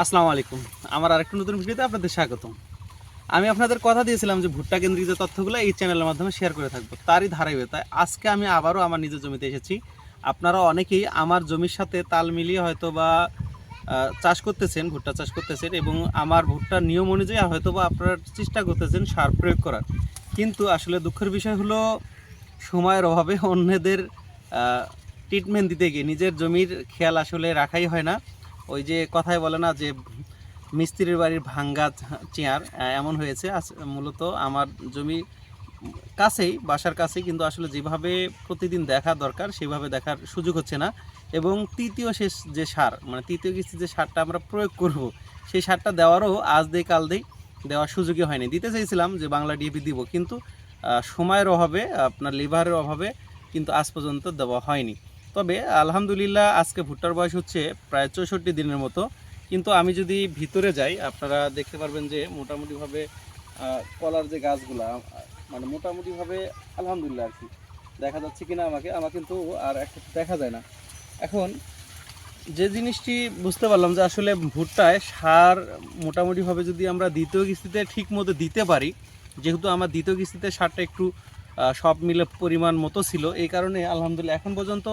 আসসালামু আলাইকুম। আমার আরেকটা নতুন ভিডিওতে আপনাদের স্বাগতম। আমি আপনাদের কথা দিয়েছিলাম যে ভুট্টা কেন্দ্রিক যে তথ্যগুলো এই চ্যানেলের মাধ্যমে শেয়ার করে থাকব, তারই ধারাবাহিকতায় আজকে আমি আবারও আমার নিজের জমিতে এসেছি। আপনারা অনেকেই আমার জমির সাথে তাল মিলিয়ে হয়তো বা চাষ করতেছেন, ভুট্টা চাষ করতেছেন এবং আমার ভুট্টার নিয়ম অনুযায়ী হয়তো বা আপনারা চেষ্টা করতেছেন সার প্রয়োগ করার। কিন্তু আসলে দুঃখের বিষয় হলো, সময়ের অভাবে অন্যদের ট্রিটমেন্ট দিতে গিয়ে নিজের জমির খেয়াল আসলে রাখাই হয় না। ওই যে কথায় বলে না যে, মিস্ত্রির বাড়ির ভাঙ্গা চেয়ার এমন হয়েছে। মূলত আমার জমি কাছেই, বাসার কাছেই, কিন্তু আসলে যেভাবে প্রতিদিন দেখা দরকার, সেভাবে দেখার সুযোগ হচ্ছে না। এবং তৃতীয় শেষ যে সার মানে তৃতীয় কিস্তি যে সারটা আমরা প্রয়োগ করব, সেই সারটা দেওয়ারও আজ দেই, কাল দেই, দেওয়ার সুযোগই হয়নি। দিতে চাইছিলাম যে, বাংলা ডিএপি দিব, কিন্তু সময়ের অভাবে, আপনার লিভারের অভাবে, কিন্তু আজ পর্যন্ত দেওয়া হয়নি। তবে আলহামদুলিল্লাহ আজকে ভুট্টার বয়স হচ্ছে প্রায় চৌষট্টি দিনের মতো। কিন্তু আমি যদি ভিতরে যাই, আপনারা দেখতে পারবেন যে মোটামুটিভাবে কলার যে গাছগুলা মানে মোটামুটিভাবে আলহামদুলিল্লাহ আর কি দেখা যাচ্ছে কিনা আমাকে, আমার কিন্তু আর একটা দেখা যায় না। এখন যে জিনিসটি বুঝতে পারলাম যে আসলে ভুট্টায় সার মোটামুটিভাবে যদি আমরা দ্বিতীয় কিস্তিতে ঠিক মতো দিতে পারি, যেহেতু আমার দ্বিতীয় কিস্তিতে সারটা একটু সব মিলে পরিমাণ মতো ছিল, এই কারণে আলহামদুলিল্লাহ এখন পর্যন্ত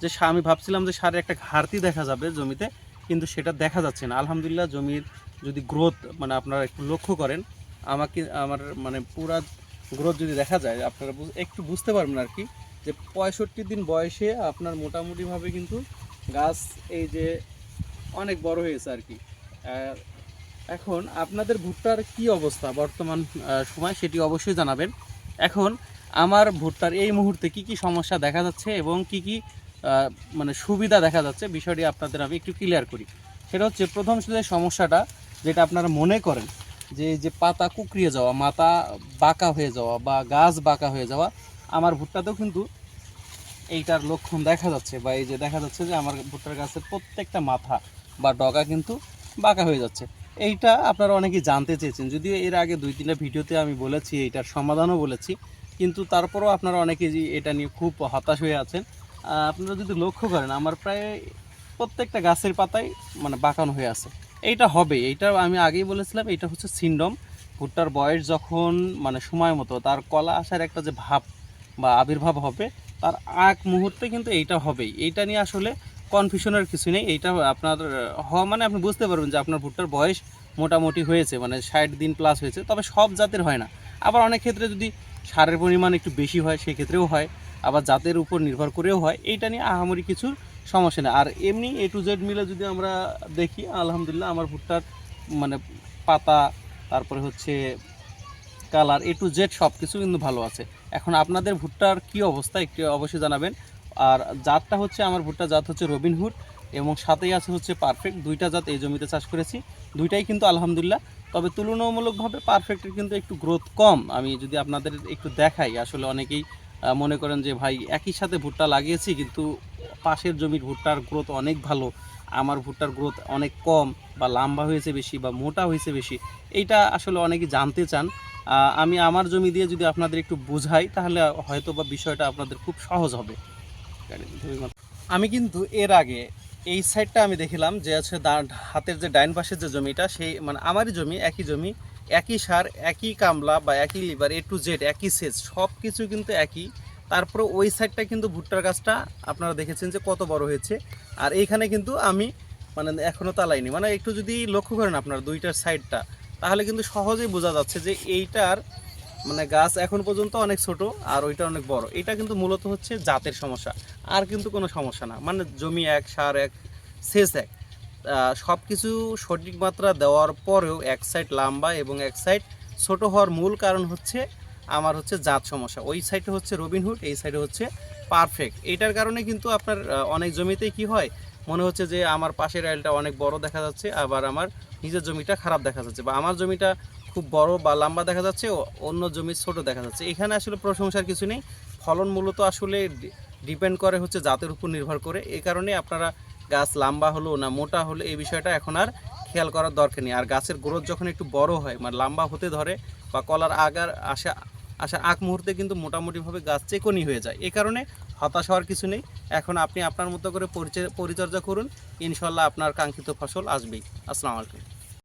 যে আমি ভাবছিলাম যে সারের একটা ঘাটতি দেখা যাবে জমিতে, কিন্তু সেটা দেখা যাচ্ছে না। আলহামদুলিল্লাহ জমির যদি গ্রোথ মানে আপনারা একটু লক্ষ্য করেন, আমাকে, আমার মানে পুরা গ্রোথ যদি দেখা যায়, আপনারা একটু বুঝতে পারবেন আর কি, যে পঁয়ষট্টি দিন বয়সে আপনার মোটামুটিভাবে কিন্তু গাছ এই যে অনেক বড় হয়েছে আর কি। এখন আপনাদের ভুট্টার কি অবস্থা? বর্তমান সময় সেটি অবশ্যই জানাবেন। এখন আমার ভুট্টার এই মুহূর্তে কি কি সমস্যা দেখা যাচ্ছে এবং কি কি মানে সুবিধা দেখা যাচ্ছে, বিষয়টি আপনাদের আমি একটু ক্লিয়ার করি। সেটা হচ্ছে প্রথম যে সমস্যাটা যেটা আপনারা মনে করেন, যে যে পাতা কুকড়িয়ে যাওয়া, মাথা বাঁকা হয়ে যাওয়া বা গাছ বাঁকা হয়ে যাওয়া, আমার ভুট্টাতেও কিন্তু এইটার লক্ষণ দেখা যাচ্ছে বা এই যে দেখা যাচ্ছে যে আমার ভুট্টার গাছের প্রত্যেকটা মাথা বা ডগা কিন্তু বাঁকা হয়ে যাচ্ছে। এইটা আপনারা অনেকেই জানতে চেয়েছেন, যদিও এর আগে দুই তিনটা ভিডিওতে আমি বলেছি, এইটার সমাধানও বলেছি, কিন্তু তারপরেও আপনারা অনেকে এটা নিয়ে খুব হতাশ হয়ে আছেন। আপনারা যদি লক্ষ্য করেন, আমার প্রায় প্রত্যেকটা গাছের পাতায় মানে বাঁকানো হয়ে আছে। এইটা হবে, এইটা আমি আগেই বলেছিলাম এটা হচ্ছে সিন্ডম। ভুট্টার বয়স যখন মানে সময় মতো তার কলা আসার একটা যে ভাব বা আবির্ভাব হবে, তার আগ মুহূর্তে কিন্তু এইটা হবেই। এইটা নিয়ে আসলে কনফিউশনের কিছু নেই। এইটা আপনার হওয়া মানে আপনি বুঝতে পারবেন যে আপনার ভুট্টার বয়স মোটামুটি হয়েছে মানে ষাট দিন প্লাস হয়েছে, তবে সব জাতের হয় না। আবার অনেক ক্ষেত্রে যদি সারের পরিমাণ একটু বেশি হয়, সেক্ষেত্রেও হয়। আবার জাতের উপর নির্ভর করেও হয়, এইটা নিয়ে আহামরি কিছু সমস্যা নেই। আর এমনি এ টু জেড মিলে যদি আমরা দেখি, আলহামদুলিল্লাহ আমার ভুট্টার মানে পাতা, তারপরে হচ্ছে কালার এ টু জেড সব কিছু কিন্তু ভালো আছে। এখন আপনাদের ভুট্টার কি অবস্থা একটু অবশ্যই জানাবেন। আর জাতটা হচ্ছে, আমার ভুট্টা জাত হচ্ছে রবিনহুড এবং সাথেই আছে হচ্ছে পারফেক্ট। দুইটা জাত এই জমিতে চাষ করেছি, দুইটাই কিন্তু আলহামদুলিল্লাহ। তবে তুলনামূলকভাবে পারফেক্টের কিন্তু একটু গ্রোথ কম। আমি যদি আপনাদের একটু দেখাই, আসলে অনেকেই মনে করেন যে ভাই, একই সাথে ভুট্টা লাগিয়েছি, কিন্তু পাশের জমির ভুট্টার গ্রোথ অনেক ভালো, আমার ভুট্টার গ্রোথ অনেক কম বা লম্বা হয়েছে বেশি বা মোটা হয়েছে বেশি, এইটা আসলে অনেকে জানতে চান। আমি আমার জমি দিয়ে যদি আপনাদের একটু বোঝাই, তাহলে হয়তো বা বিষয়টা আপনাদের খুব সহজ হবে। আমি কিন্তু এর আগে এই সাইডটা আমি দেখলাম, যে আছে হাতের যে ডাইন পাশের যে জমিটা, সেই মানে আমারই জমি, একই জমি একই সার, একই কামলা বা একই লিভার এ টু জেড একই সেচ সব কিছু কিন্তু একই। তারপরে ওই সাইডটা কিন্তু ভুট্টার গাছটা আপনারা দেখেছেন যে কত বড় হয়েছে। আর এইখানে কিন্তু আমি মানে এখনও তালাইনি। মানে একটু যদি লক্ষ্য করেন আপনার দুইটার সাইডটা তাহলে কিন্তু সহজেই বোঝা যাচ্ছে যে এইটার মানে গাছ এখন পর্যন্ত অনেক ছোট আর ওইটা অনেক বড়। এটা কিন্তু মূলত হচ্ছে জাতের সমস্যা। আর কিন্তু কোনো সমস্যা না। মানে জমি এক, সার এক সেচ এক। সব কিছু সঠিক মাত্রা দেওয়ার পরেও এক সাইড লম্বা এবং এক সাইড ছোট হওয়ার মূল কারণ হচ্ছে আমার হচ্ছে জাত সমস্যা। ওই সাইডে হচ্ছে রবিনহুড এই সাইডে হচ্ছে পারফেক্ট এইটার কারণে কিন্তু আপনার অনেক জমিতেই কি হয়, মনে হচ্ছে যে আমার পাশের আইলটা অনেক বড় দেখা যাচ্ছে, আবার আমার নিজের জমিটা খারাপ দেখা যাচ্ছে বা আমার জমিটা খুব বড় বা লম্বা দেখা যাচ্ছে অন্য জমি ছোট দেখা যাচ্ছে। এখানে আসলে প্রশংসার কিছু নেই। ফলন মূলত আসলে ডিপেন্ড করে হচ্ছে জাতের উপর নির্ভর করে। এই কারণে আপনারা গাছ লম্বা হলো না মোটা হলো, এই বিষয়টা এখন আর খেয়াল করার দরকার নেই। আর গাছের গ্রোথ যখন একটু বড় হয় মানে লম্বা হতে ধরে বা কলার আগার আসা আসা আগ মুহূর্তে কিন্তু মোটামুটিভাবে গাছ চেকনি হয়ে যায়। এ কারণে হতাশ হওয়ার কিছু নেই। এখন আপনি আপনার মতো করে পরিচর্যা করুন। ইনশাল্লাহ আপনার কাঙ্ক্ষিত ফসল আসবেই। আসসালামু আলাইকুম।